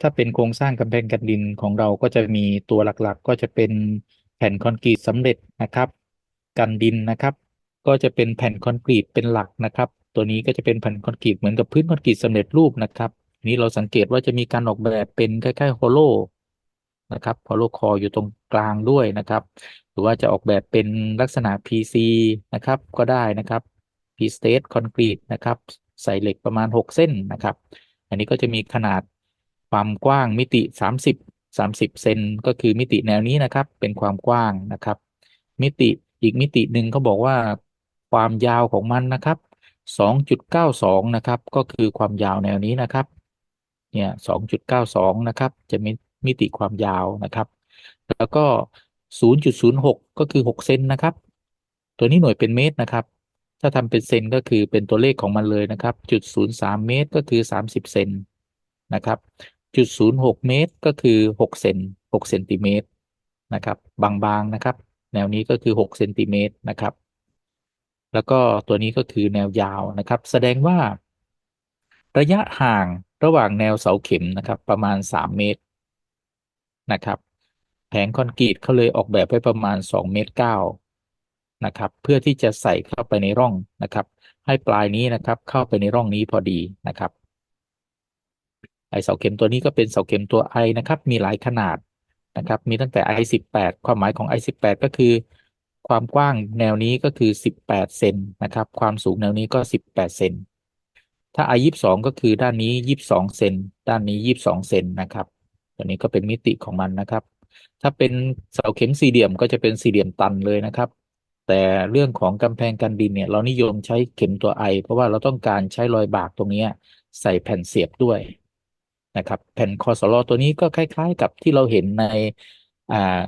ถ้าเป็นโครงสร้างกำแพงกันดินของเราก็จะมีตัวหลักๆ ก็จะเป็นแผ่นคอนกรีตสำเร็จนะครับ กันดินนะครับ ก็จะเป็นแผ่นคอนกรีตเป็นหลักนะครับ ตัวนี้ก็จะเป็นแผ่นคอนกรีตเหมือนกับพื้นคอนกรีตสำเร็จรูปนะครับ นี้เราสังเกตว่าจะมีการออกแบบเป็นคล้ายๆโฮโลนะครับโฮโลคออยู่ตรงกลางด้วยนะครับ หรือว่าจะออกแบบเป็นลักษณะ PC นะครับ ก็ได้นะครับ P-state concrete นะครับ ใส่เหล็กประมาณ 6 เส้นนะครับ อันนี้ก็จะมีขนาด ความกว้างมิติ 30 30 เซนก็คือมิติแนวนี้นะครับ เป็นความกว้างนะครับ มิติอีกมิติหนึ่งเขาบอกว่าความยาวของมันนะครับ 2.92 นะครับ ก็คือความยาวแนวนี้นะครับ เนี่ย 2.92 นะครับ จะมีมิติความยาวนะครับ แล้วก็ 0.06 ก็คือ 6 เซนนะครับ ตัวนี้หน่วยเป็นเมตรนะครับ ถ้าทำเป็นเซนก็คือเป็นตัวเลขของมันเลยนะครับ จุด 03 เมตรก็คือ 30 เซนนะครับ จุด06เมตรก็คือ6เซน6เซนติเมตรนะครับบางๆนะครับ แนวนี้ก็คือ6เซนติเมตรนะครับ แล้วก็ตัวนี้ก็คือแนวยาวนะครับ แสดงว่า ระยะห่างระหว่างแนวเสาเข็มนะครับ ประมาณ3เมตรนะครับแผงคอนกรีตเขาเลยออกแบบไว้ประมาณ2เมตร9นะครับ เพื่อที่จะใส่เข้าไปในร่องนะครับ ให้ปลายนี้นะครับ เข้าไปในร่องนี้พอดีนะครับ ไอเสาเข็มตัวนี้ก็เป็นเสาเข็มตัว I นะครับ มีหลายขนาดนะครับ มีตั้งแต่ I 18ความหมายของ I 18ก็คือ ความกว้างแนวนี้ก็คือ 18เซนนะครับ ความสูงแนวนี้ก็ 18เซนถ้า I 22ก็คือด้านนี้ 22เซนด้านนี้ 22เซนนะครับตัวนี้ก็เป็นมิติของมันนะครับ ถ้าเป็นเสาเข็มสี่เหลี่ยมก็จะเป็นสี่เหลี่ยมตันเลยนะครับ แต่เรื่องของกำแพงกันดินเนี่ย เรานิยมใช้เข็มตัว I เพราะว่าเราต้องการใช้รอยบากตรงนี้ใส่แผ่นเสียบด้วย นะครับ แผ่นคอสลอตัวนี้ก็คล้าย ๆ กับที่เราเห็นในอ่า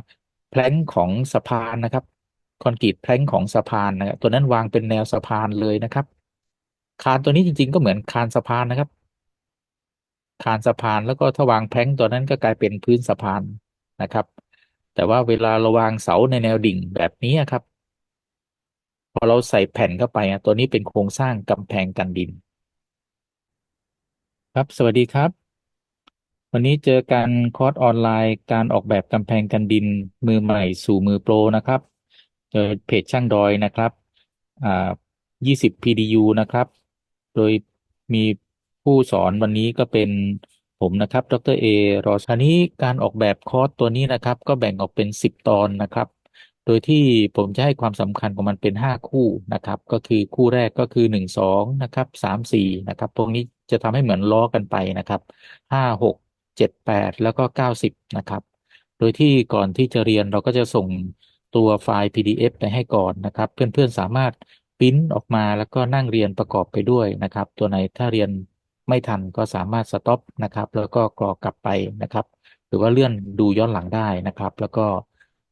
แพลงของสะพานนะครับคอนกรีตแพลงของสะพานนะครับตัวนั้นวางเป็นแนวสะพานเลยนะครับ คานตัวนี้จริง ๆ ก็เหมือนคานสะพานนะครับ คานสะพานแล้วก็ถ้าวางแพลงตัวนั้นก็กลายเป็นพื้นสะพานนะครับ แต่ว่าเวลาเราวางเสาในแนวดิ่งแบบนี้ครับ พอเราใส่แผ่นเข้าไปตัวนี้เป็นโครงสร้างกำแพงกันดิน ครับ สวัสดีครับ วันนี้เจอกันคอร์สออนไลน์การออกแบบกำแพงกันดินมือใหม่สู่มือโปรนะครับโดยเพจช่างดอยนะครับอ่า20 PDU นะครับ โดยมีผู้สอนวันนี้ก็เป็นผมนะครับ ดรเอรอชานี้การออกแบบคอร์สตัวนี้นะครับ ก็แบ่งออกเป็น 10 ตอนนะครับ โดยที่ผมจะให้ความสำคัญของมันเป็น 5 คู่นะครับ ก็คือคู่แรกก็คือ 1 2 นะครับ 3 4 นะครับ พวกนี้จะทำให้เหมือนล้อกันไปนะครับ 5 6 7 8 แล้วก็ 90 นะครับ โดยที่ก่อนที่จะเรียนเราก็จะส่งตัวไฟล์ PDF ไปให้ก่อนนะครับ เพื่อนๆสามารถปริ้นออกมาแล้วก็นั่งเรียนประกอบไปด้วยนะครับ ตัวไหนถ้าเรียนไม่ทันก็สามารถสต็อปนะครับ แล้วก็กรอกกลับไปนะครับ หรือว่าเลื่อนดูย้อนหลังได้นะครับ แล้วก็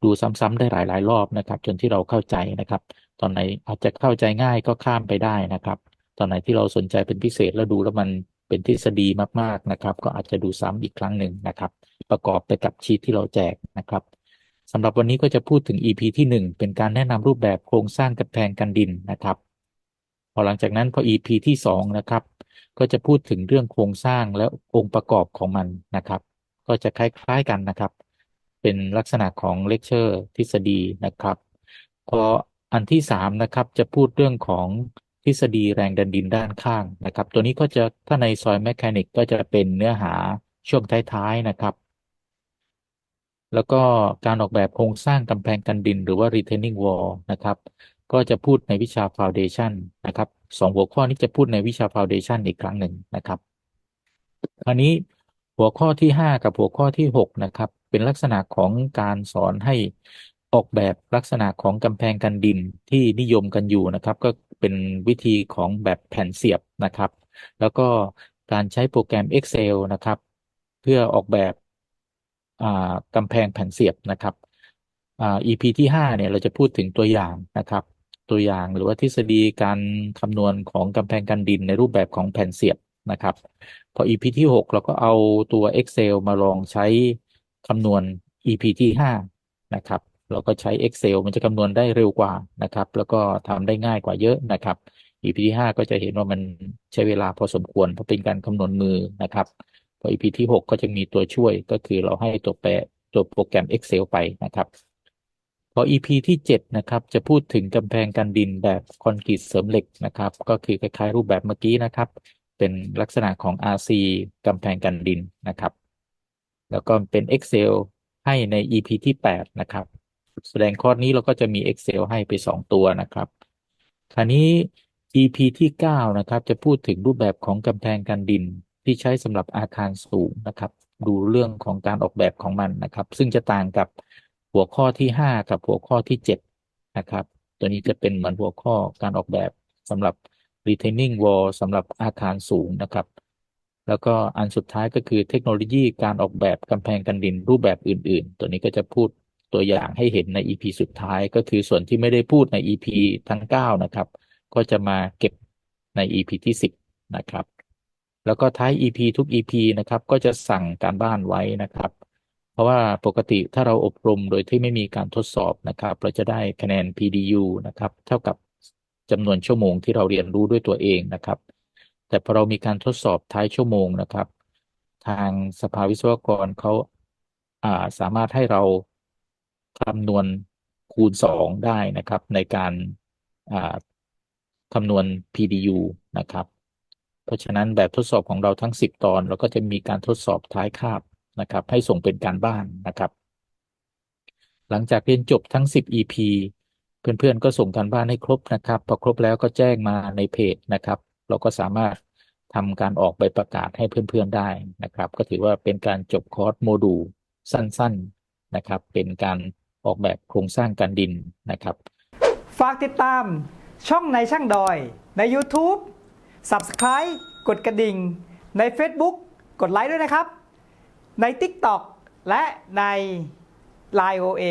ดูซ้ำๆได้หลาย ๆ รอบนะครับ จนที่เราเข้าใจนะครับ ตอนไหนอาจจะเข้าใจง่ายก็ข้ามไปได้นะครับ ตอนไหนที่เราสนใจเป็นพิเศษแล้วดูแล้วมัน เป็นทฤษฎีมากๆนะครับ ก็อาจจะดูซ้ำอีกครั้งหนึ่งนะครับ ประกอบไปกับชีทที่เราแจกนะครับสำหรับวันนี้ก็จะพูดถึง EP ที่ 1 เป็นการแนะนำรูปแบบโครงสร้างกำแพงกันดินนะครับ พอหลังจากนั้นพอ EP ที่2นะครับ ก็จะพูดถึงเรื่องโครงสร้างและองค์ประกอบของมันนะครับ ก็จะคล้ายๆกันนะครับ เป็นลักษณะของเลคเชอร์ทฤษฎีนะครับ พออันที่3นะครับจะพูดเรื่องของ ทฤษฎีแรงดันดินด้านข้างนะครับ ตัวนี้ก็จะถ้าในซอยแมคานิกก็จะเป็นเนื้อหาช่วงท้ายๆนะครับ แล้วก็การออกแบบโครงสร้างกำแพงกันดินหรือว่า retaining wall นะครับ ก็จะพูดในวิชา foundation นะครับสองหัวข้อนี้จะพูดในวิชา foundation อีกครั้งหนึ่งนะครับคราวนี้หัวข้อที่ 5 กับหัวข้อที่ 6 นะครับ เป็นลักษณะของการสอนให้ ออกแบบลักษณะของกำแพงกันดินที่นิยมกันอยู่นะครับ ก็เป็นวิธีของแบบแผ่นเสียบนะครับ แล้วก็การใช้โปรแกรม Excel นะครับ เพื่อออกแบบกำแพงแผ่นเสียบนะครับ EP ที่5เนี่ยเราจะพูดถึงตัวอย่างนะครับ ตัวอย่างหรือว่าทฤษฎีการคำนวณของกำแพงกันดินในรูปแบบของแผ่นเสียบนะครับ พอ EP ที่ 6 เราก็เอาตัว Excel มาลองใช้คำนวณ EP ที่ 5 นะครับ เราก็ใช้ Excel มันจะคำนวณได้เร็วกว่านะครับ แล้วก็ทำได้ง่ายกว่าเยอะนะครับ EP ที่ 5 ก็จะเห็นว่ามันใช้เวลาพอสมควร เพราะเป็นการคำนวณมือนะครับพออ EP ที่ 6 ก็จะมีตัวช่วยก็คือเราให้ตัวแปรตัวโปรแกรม Excel ไปนะครับพอ EP ที่7นะครับจะพูดถึงกำแพงกันดินแบบคอนกรีตเสริมเหล็กนะครับ ก็คือคล้ายๆรูปแบบเมื่อกี้นะครับ เป็นลักษณะของ RC กำแพงกันดินนะครับ แล้วก็เป็น Excel ให้ใน EP ที่ 8 นะครับ แสดงคอร์สนี้เราก็จะมี Excel ให้ไป 2 ตัวนะครับ คราวนี้ EP ที่ 9 นะครับ จะพูดถึงรูปแบบของกำแพงกันดินที่ใช้สำหรับอาคารสูงนะครับ ดูเรื่องของการออกแบบของมันนะครับ ซึ่งจะต่างกับหัวข้อที่ 5 กับหัวข้อที่ 7 นะครับ ตัวนี้จะเป็นเหมือนหัวข้อการออกแบบสำหรับ retaining wall สำหรับอาคารสูงนะครับแล้วก็อันสุดท้ายก็คือเทคโนโลยีการออกแบบกำแพงกันดินรูปแบบอื่น ๆ ตัวนี้ก็จะพูด ตัวอย่างให้เห็นใน EP สุดท้ายก็คือส่วนที่ไม่ได้พูดใน EP ทั้ง 9 นะครับ ก็จะมาเก็บใน EP ที่ 10 นะครับ แล้วก็ท้าย EP ทุก EP นะครับ ก็จะสั่งการบ้านไว้นะครับ เพราะว่าปกติถ้าเราอบรมโดยที่ไม่มีการทดสอบนะครับ เราจะได้คะแนน PDU นะครับ เท่ากับจำนวนชั่วโมงที่เราเรียนรู้ด้วยตัวเองนะครับ แต่พอเรามีการทดสอบท้ายชั่วโมงนะครับ ทางสภาวิศวกรเขาาสามารถให้เรา คำนวณคูณ 2 ได้นะครับ ในการาคำนวณ PDU นะครับ เพราะฉะนั้นแบบทดสอบของเราทั้ง 10 ตอน เราก็จะมีการทดสอบท้ายคาบนะครับ ให้ส่งเป็นการบ้านนะครับ หลังจากเรียนจบทั้ง 10 EP เพื่อนๆ ก็ส่งการบ้านให้ครบนะครับ พอครบแล้วก็แจ้งมาในเพจนะครับ เราก็สามารถทำการออกใบประกาศให้เพื่อนๆได้นะครับ ก็ถือว่าเป็นการจบคอร์สโมดูลสั้น ๆนะครับ เป็นการ ออกแบบโครงสร้างการดินนะครับ ฝากติดตามช่องในช่างดอยใน YouTube Subscribe กดกระดิ่ง ใน Facebook กดไลค์ด้วยนะครับ ใน TikTok และใน Line OA